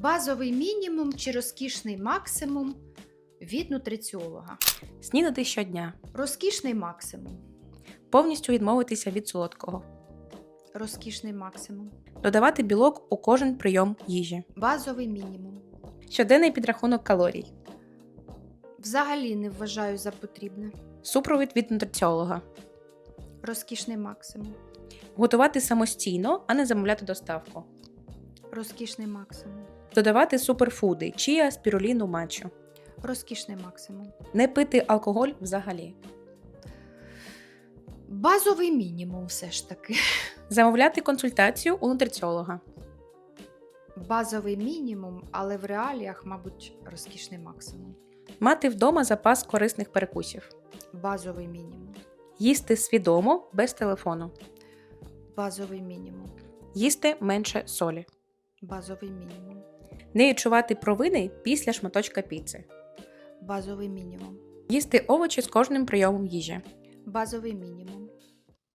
Базовий мінімум чи розкішний максимум від нутриціолога. Снідати щодня. Розкішний максимум. Повністю відмовитися від солодкого. Розкішний максимум. Додавати білок у кожен прийом їжі. Базовий мінімум. Щоденний підрахунок калорій. Взагалі не вважаю за потрібне. Супровід від нутриціолога. Розкішний максимум. Готувати самостійно, а не замовляти доставку. Розкішний максимум. Додавати суперфуди, чія, спіруліну, матчу. Розкішний максимум. Не пити алкоголь взагалі. Базовий мінімум все ж таки. Замовляти консультацію у нутриціолога. Базовий мінімум, але в реаліях, мабуть, розкішний максимум. Мати вдома запас корисних перекусів. Базовий мінімум. Їсти свідомо без телефону. Базовий мінімум. Їсти менше солі. Базовий мінімум. Не відчувати провини після шматочка піци. Базовий мінімум. Їсти овочі з кожним прийомом їжі. Базовий мінімум.